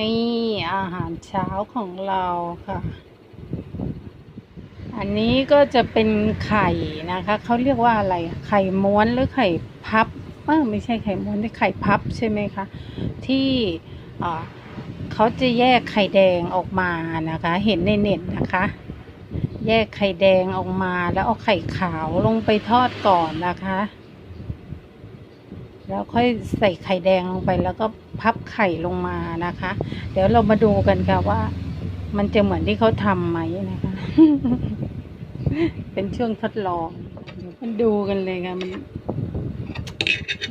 นี่อาหารเช้าของเราค่ะ อันนี้ก็จะเป็นไข่นะคะ เขาเรียกว่าอะไร ไข่ม้วนหรือไข่พับเออไม่ใช่ไข่ม้วนที่ไข่พับใช่ไหมคะ ที่เขาจะแยกไข่แดงออกมานะคะ เห็นในเน็ตนะคะ แยกไข่แดงออกมาแล้วเอาไข่ขาวลงไปทอดก่อนนะคะ แล้วค่อยใส่ไข่แดงลงไปแล้วก็ พับไข่ลงมานะคะ เดี๋ยวเรามาดูกันค่ะว่า มันจะเหมือนที่เขาทำไหมนะคะ เป็นช่วงทดลองเดี๋ยวมาดูกันเลยค่ะมัน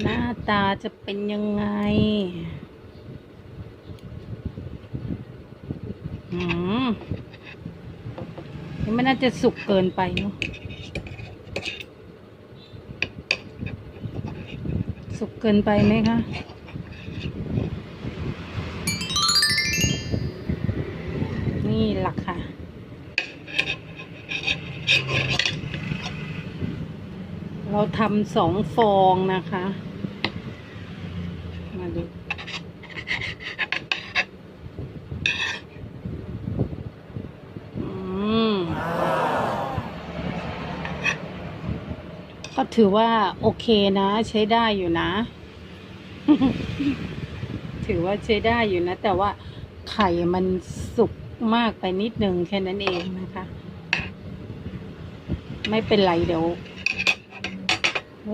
หน้าตาจะเป็นยังไงอืมมันน่าจะสุกเกินไปเนาะสุกเกินไปไหมคะ นี่หลักค่ะ เราทำสองฟองนะคะ มาดูอืมก็ถือว่าโอเคนะ ใช้ได้อยู่นะ ถือว่าใช้ได้อยู่นะ แต่ว่าไข่มันสุก มากไปนิดหนึ่งแค่นั้นเองนะคะ ไม่เป็นไรเดี๋ยว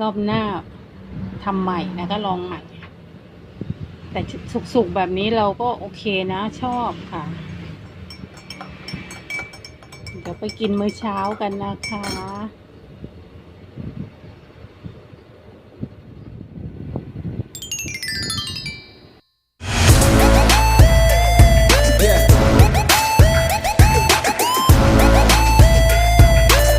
รอบหน้าทำใหม่นะคะลองใหม่ แต่สุกๆแบบนี้เราก็โอเคนะชอบค่ะ เดี๋ยวไปกินมื้อเช้ากันนะคะ